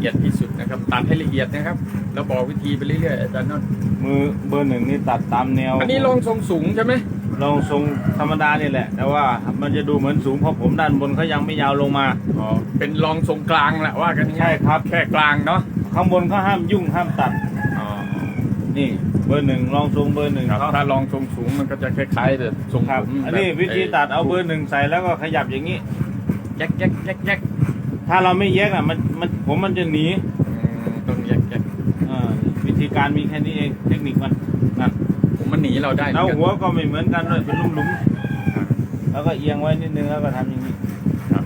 ละเอียดที่สุดนะครับ ตัดให้ละเอียดนะครับ แล้วบอกวิธีไปเรื่อยๆอาจารย์นนท์มือเบอร์หนึ่งนี่ตัดตามแนวอันนี้ลงทรงสูงใช่ไหมลองทรงธรรมดานี่แหละ แต่ว่ามันจะดูเหมือนสูงเพราะผมด้านบนเขายังไม่ยาวลงมา อ๋อเป็นลองทรงกลางแหละว่ากันง่ายๆใช่ครับ แค่กลางเนาะข้างบนเขาห้ามยุ่งห้ามตัด อ๋อนี่เบอร์หนึ่งลองทรงเบอร์หนึ่งครับเขาถ้าลองทรงสูงมันก็จะคล้ายๆแต่ทรงครับผมอันนี้แบบวิธีตัดเอาเบอร์หนึ่งใส่แล้วก็ขยับอย่างนี้ แยกแยกแยกแยก ถ้าเราไม่แยกอะมันมันผมมันจะหนีอืมต้องแยกแยกอ่าวิธีการมีแค่นี้เองเทคนิคมันนั่นผมมันหนีเราได้เหมืแล้อวนกันหัวก็ไม่เหมือนกันด้วยเป็นหลุมๆแล้วก็เอียงไว้นิดนึงแล้วก็ทำอย่างนี้ครับ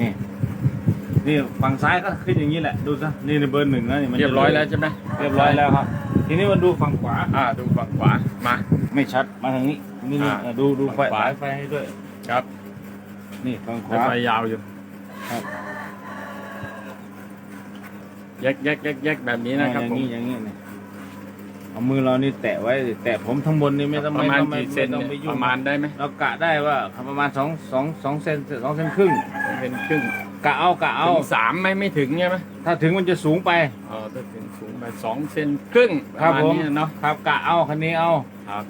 นี่นี่ฝั่งซ้ายก็ขึ้นอย่างนี้แหละดูซะนี่ในเบอร์หนึ่งนะนี่มันจะเรียบร้อยแล้วใช่ไหมเรียบร้อยแล้วครับ ทีนี้มาดูฝั่งขวา อ่าดูฝั่งขวามา ไม่ชัดมาทางนี้นี่นี่อ่าอะดูดูไฟฝั่งขวาสายไฟให้ด้วย ครับ นี่ฝั่งขแล้ววาไฟยาวอยู่ครับแยกแยกแยกแยกแบบนี้นะครับอย่างผมนี้อย่างนี้นี่เอามือเรานี่แตะไว้ แตะผมทั้งบนนี่ไม่ต้องประมาณไกี่เซนไม่ต้องเนี่ยไปยุ่ปงระมาณได้ไหมเรากะได้ว่าประมาณสองสองสองเซนสองเซนครึ่งเป็นครึ่งกะเอากะเอาถึงสามไหมไม่ถึงใช่ไหมถ้าถึงมันจะสูงไปอ๋อถ้าถึงสูงไปสองเซนครึ่งปครัระบมาณผมนี้เนาะครับกะเอาคันนี้เอาครับ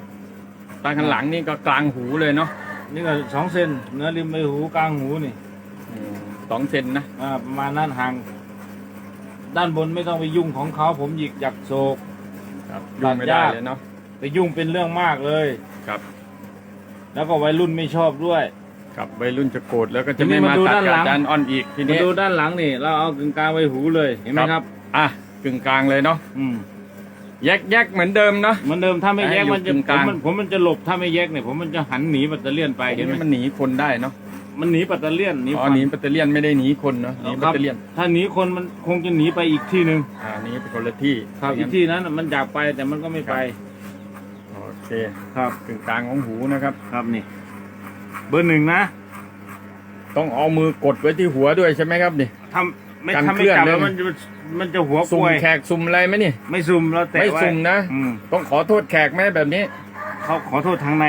ตาข้างหลังนี่ก็กลางหูเลยเนาะ นี่ก็สองเซนเนื้อริมใบหูกลางหูนี่อืมสองเซนนะอ่าประมาณนั้นห่าง ด้านบนไม่ต้องไปยุ่งของเขาผมหยิกหยักโศก ครับตัยุ่ดงไม่ได้ยากเลยเนาะไปยุ่งเป็นเรื่องมากเลย ครับ แล้วก็วัยรุ่นไม่ชอบด้วย ครับวัยรุ่นจะโกรธแล้วก็ทีจะนี้ไม่มามาดูตัดด้านกับหลังอาจารย์อ้อนอีกทีมานี้ดูด้านหลังนี่ เราเอากึ่งกลางใบหูเลยเห็นไหมครับครับอะกึ่งกลางเลยเนาะอืม แยกแยกเหมือนเดิมเนาะ เหมือนเดิมถ้าไม่แยกให้อยู่มันจะกึ่งผกลามง มันผมมันจะหลบถ้าไม่แยกเนี่ยผมมันจะหันหนีแบตเตอเลี่ยนไปเห็นไหมมันหนีคนได้เนาะมันหนีแบตเตอเลี่ยนหนีอ๋อควันหนีแบตเตอเลียนไม่ได้หนีคนเนาะหนีแบคตรับเตอเลียนถ้าหนีคนมันคงจะหนีไปอีกที่หนึ่งอ่านี่เป็นคนละที่ครับอีกที่นั้นน่ะมันอยากไปแต่มันก็ไม่ไปโอเคครับกึ่งกลางของหูนะครับ ครับนี่ เบอร์หนึ่งนะต้องเอามือกดไว้ที่หัวด้วยใช่ไหมครับนี่ทำ ไม่กันทำเคลื่ไม่อนจับเลย แล้วมันจะมันจะหัวซุ่กมล้วยแขกซุ่มอะไรไหมนี่ ไม่ซุ่มแล้วแต่ไม่ไว้ซุ่มนะ อืมต้องขอโทษแขกไหมแบบนี้ เขาขอโทษทางใน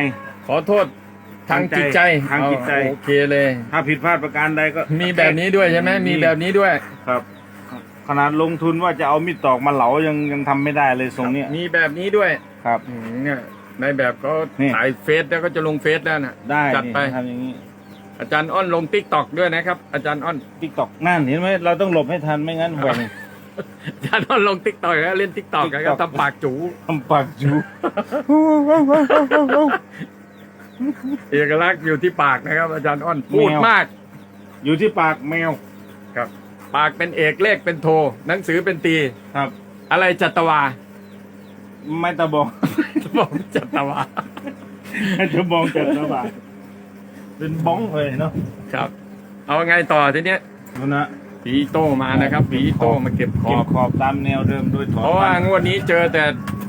ขอโทษทางจิตใจทางจิตใจอ๋อโอเคเลย ถ้าผิดพลาดประการใดก็มีแบบนี้ด้วยใช่ไหมมีแบบนี้ด้วย ครับ ขนาดลงทุนว่าจะเอามีดตอกมาเหลายังยังทำไม่ได้เลยทรงเนี้ยมีแบบนี้ด้วยครับ อืมเนี่ยในแบบก็นี่ ถ่ายเฟซแล้วก็จะลงเฟซแล้วนะได้จัดนี่ไป ทำอย่างนี้ อาจารย์อ้อนลงติ๊กตอกด้วยนะครับ อาจารย์อ้อนติ๊กตอกนั่นเห็นไหมเราต้องหลบให้ทันไม่งั้นห่วงอาจารย์อ้อนลงติ๊กตอกแล้วเล่นติ๊กตอกแล้วก็ TikTok ทำปากจูทำปากจูเอกลักษณ์อยู่ที่ปากนะครับ อาจารย์อ้อนพูดแมวมาก อยู่ที่ปากแมวครับ ปากเป็นเอกเลขเป็นโท หนังสือเป็นตีครับ อะไรจัตวา ไม่ตะบองบอกจัตวาไม่ตะบองจัดตะบา เป็นบ้องเลยเนาะครับ เอาไงต่อทีเนี้ยดูนะผีโตมานะครับผีโตมาเก็บขอเก็บบขอบตามแนวเดิมโดยถอเพดราะว่าฟันงวดนี้เจอแต่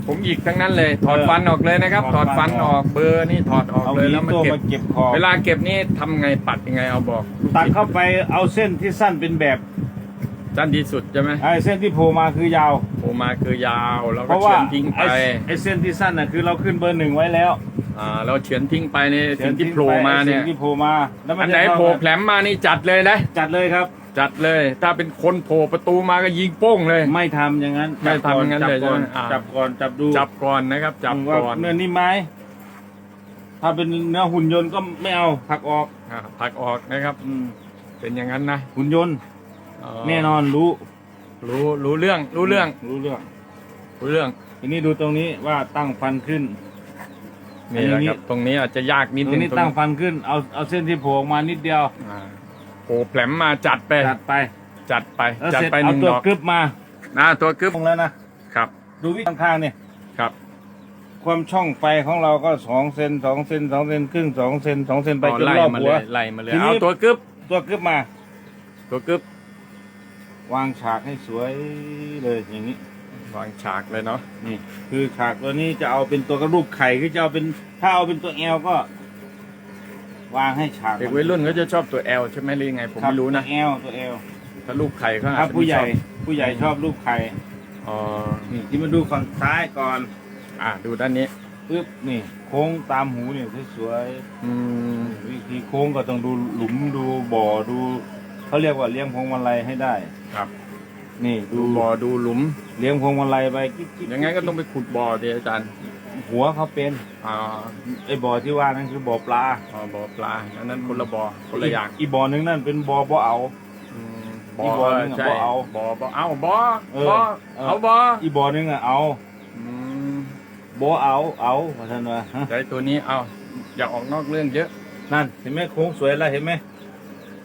ผมหยิกทั้งนั้นเลย ถอดเออฟันออกเลยนะครับถถออดดฟัฟันนออออกกเบอร์นี่ถอดออกเอาเลยหวีแล้วมาโต้เก็บมาเก็บขอบเวลาเก็บนี่ทำไงปัดยังไงเอาบอกตัดเข้าไปเอาเส้นที่สั้นเป็นแบบสั้นที่สุดใช่ไหมไอ้เส้นที่โผล่มาคือยาวโอมาคือยาวแล้วเพก็ราะเฉืว่าอนทิ้งไปไอ้ไอ้เส้นที่สั้นน่ะคือเราขึ้นเบอร์หนึ่งไว้แล้ว อ่าเราเฉือนทิ้งไปในสิ่งที่โผล่มาเนี่ยสิ่งที่โผล่มาแล้วมัอันจะไหนเท่าโผล่กัแผลมมานี่จัดเลยนะ จัดเลยครับ จัดเลย ถ้าเป็นคนโผล่ประตูมาก็ยิงโป้งเลย ไม่ทำอย่างนั้นไม่ทำอย่างนั้นจับเลยก่อนใช่ไหมอ่า จับก่อนจับดูจับก่อนนะครับ จับว่าก่อนเนื้อนิ่มไหมถ้าเป็นเนื้อหุ่นยนต์ก็ไม่เอาผักออกอ่าผลักออกนะครับ อืมเป็นอย่างนั้นนะหุ่นยนต์อ๋อแน่นอนรู้รู้รู้เรื่องรู้เรื่องรู้เรื่อง รู้เรื่อง ทีนี้ดูตรงนี้ว่าตั้งฟันขึ้น นี่แหละอันนี้ครับ ตรงนี้อาจจะยากนิดตรนึงงนี้ตรงตั้งฟันขึ้นเอาเอาเส้นที่โผล่ออกมานิดเดียวอ่าโผล่แผลมมาจัดไป จัดไปจัดไป แล้วจัดเสร็จไปหเอานึ่งตัวดอกกรึบมานะตัวกึบตรงแล้วนะครับ ดูวิข้างๆเนี่ยครับ ความช่องไฟของเราก็สองเซนสองเซนสองเซนครึ่งสองเซนสองเซนไปเอาจนไล่รอบมาหัเลว ยไล่มาเลยทีนี้ เอาตัวกึบตัวกรึบมา ตัวกึบวางฉากให้สวยเลยอย่างนี้ วางฉากเลยเนาะนี่คือฉากตัวนี้จะเอาเป็นตัวกระรูปไข่คือจะเอาเป็นถ้าเอาเป็นตัวแอลก็ วางให้ฉากเด็กวัยรุ่นเขาจะชอบตัว L ใช่ไหมหรือยังไงผมคบไม่รู้นะตัวแอลตัวแอลถ้าลูกไข่เขาอาจครับจะผู้ไม่ใหชญ่อบผู้ใหญ่ชอบรูปไข่อ๋อนี่ที่มาดูฝั่งซ้ายก่อน อ่าดูด้านนี้ปึ๊บนี่ โค้งตามหูเนี่ยสวยอืมๆวิธีโค้งก็ต้องดูหลุมดูบ่อดูเขาเรียกว่าเลี้ยงพวงมาลัยให้ได้ครับ นี่ดูดูบ่อดูหลุม เลี้ยงพวงมาลัยไปกิ๊กกิ๊กยังไงก็ต้องไปขุดบ่อดิอาจารย์หัวเขาเป็นอ่าไอ้บ่อที่ว่านั่นคือบ่อปลาอ๋อบ่อปลาอันนั้นคนละบ่อคนละอย่างอีบ่อหนึงนั่นเป็นบ่อบ่อเอา อืมอีบ่อนึงอะใช่บ่อเอาบ่อบ่อเอาบ่อเออบ่อเออ เอาบ่ออีบ่อหนึงอะเอาอืมบ่อเอาเอาว่าท่านว่าฮะแต่ตัวนี้เอาอย่าออกนอกเรื่องเยอะ นั่นเห็นไหมโค้งสวยแล้วเห็นไหม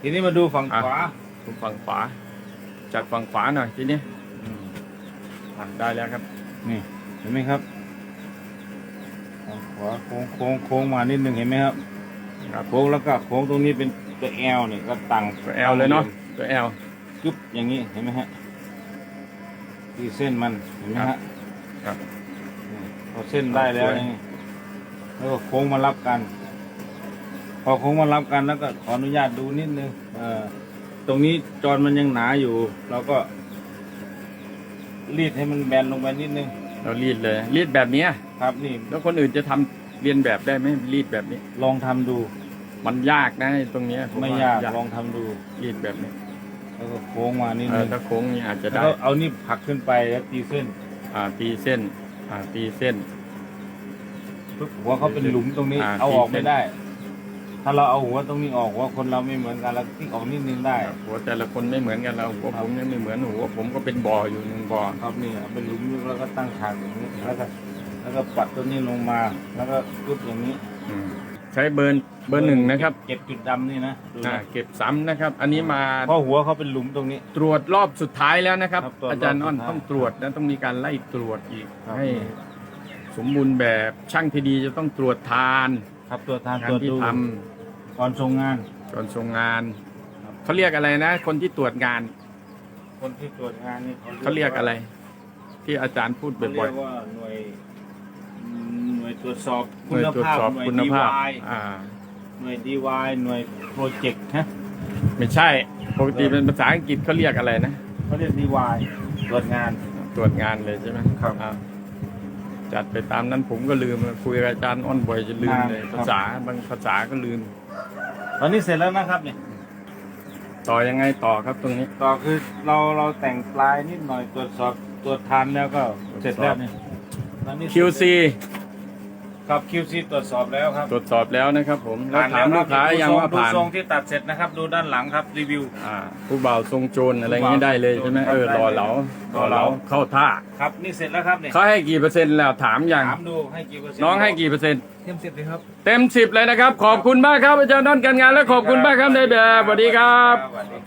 ทีนี้มาดูฝั่งอะ ขวาผมฝั่งขวา จัดฝั่งขวาหน่อยทีนี้อืมอะได้แล้วครับ นี่เห็นไหมครับฝั่งขวาโค้งโค้งโค้งมานิดนึงเห็นไหมครับครับ โค้งแล้วก็โค้งตรงนี้เป็นตัวแอลเนี่ยก็ตั้งตัวแอลเลยเนาะตัวแอลกึ๊บอย่างนี้เห็นไหมฮะที่เส้นมันเห็นไหมครัฮะบครับ นี่พอเส้นได้แล้วสวยนี่แล้วก็โค้งมารับกัน พอโค้งมารับกันแล้วก็ขออนุญาตดูนิดนึงเออ ตรงนี้จอนมันยังหนาอยู่ เราก็ รีดให้มันแบนลงไปนิดนึง เรารีดเลยรีดแบบเนี้ยครับนี่แล้วคนอื่นจะทำเรียนแบบได้ไหมรีดแบบนี้ ลองทำดู มันยากนะไอ้ตรงเนี้ยผไม่ว่ยากลองทำดู รีดแบบนี้แล้วก็โค้งมานิดเอนึองถ้าโค้งนี่อาจจะแล้วได้ก็เอานี่ผลักขึ้นไปแล้วตีเส้นอ่าตีเส้น อ่าตีเส้นปึ๊บหัวเขาเป็นหลุมตรงนี้ อ่าเอาออกตีเส้นไม่ได้ ถ้าเราเอาหัวตรงนี้ออกหัวคนเราไม่เหมือนกันเราติ๊กออกนิดนึงได้หัวแต่ละคนไม่เหมือนกันเราหัวครับผมเนี่ยไม่เหมือนหัวผมก็เป็นบ่ออยู่หนึ่งบ่อครับนี่เอาเป็นหลุมแล้วก็ตั้งฉากอย่างนี้แล้วก็แล้วก็ปัดตัวนี้ลงมา แล้วก็ปึ๊บอย่างนี้อืมใช้เบอร์เบอร์หนึ่งนะครับ เก็บจุดดำนี่นะดูอ่านะเก็บซ้ำนะครับ อันนี้มาเพราะหัวเขาเป็นหลุมตรงนี้ ตรวจรอบสุดท้ายแล้วนะครับครับตรวจอาจารย์อ้อนรอบสุดท้ายต้องตรวจนะต้องมีการไล่ตรวจอีกครับให้สมบูรณ์แบบช่างที่ดีจะต้องตรวจทาน ครับตัวทางงานตัวที่ดูท ก่อนส่งงานำก่อนส่งงานครับเขาเรียกอะไรนะ คนที่ตรวจงาน คนที่ตรวจงานนี่เขาเรียกอะไร ที่อาจารย์พูดเขาเรีบ่อยยกว่าหน่วยอืมหน่วยตรวจสอบๆหคุน่วยณตรวจภาพสอบหน่วยคุณดีภาพวายอ่า หน่วยดีวายหน่วยโปรเจกต์ฮะไม่ใช่ ปกติเป็นภาษาอังกฤษเขาเรียกอะไรนะ เขาเรียกดีวายตรวจงาน ตรวจงานเลยใช่ไหมครับอ่าจัดไปตามนั้นผมก็ลืมคุยกับอาจารย์อ้อนบ่อยจะลืมเลย ครับ ภาษาบางภาษาก็ลืม ตอนนี้เสร็จแล้วนะครับเนี่ยต่อยังไงต่อครับตรงนี้ต่อคือเราเราแต่งปลายนิดหน่อยตรวจสอบตรวจทานแล้วก็เสร็จแล้วเนี่ยตอนนี้ QC ครับ QC ตรวจสอบแล้วครับตรวจสอบแล้วนะครับผมแล้วผ่นถามแวลูกค้าครับยังว่าดูผ่านทรงที่ตัดเสร็จนะครับ ดูด้านหลังครับรีวิว อ่าผู้บ่าวทรงโจรอะไรอย่างนี้ได้เลยใช่ไหมครับเออได้รอเลยเหลารรออเหเหลาลาเข้าท่าครับนี่เสร็จแล้วครับเนี่ยเขาให้กี่เปอร์เซ็นต์แล้วถามยังถามดูให้กี่เปอร์เซ็นต์น้องให้กี่เปอร์เซ็นต์เต็มสิบเลยครับเต็มสิบเลยนะครับ ขอบคุณมากครับอาจารย์นนท์การงานและขอบคุณมากครับในแบบสวัสดีครับสวัสดี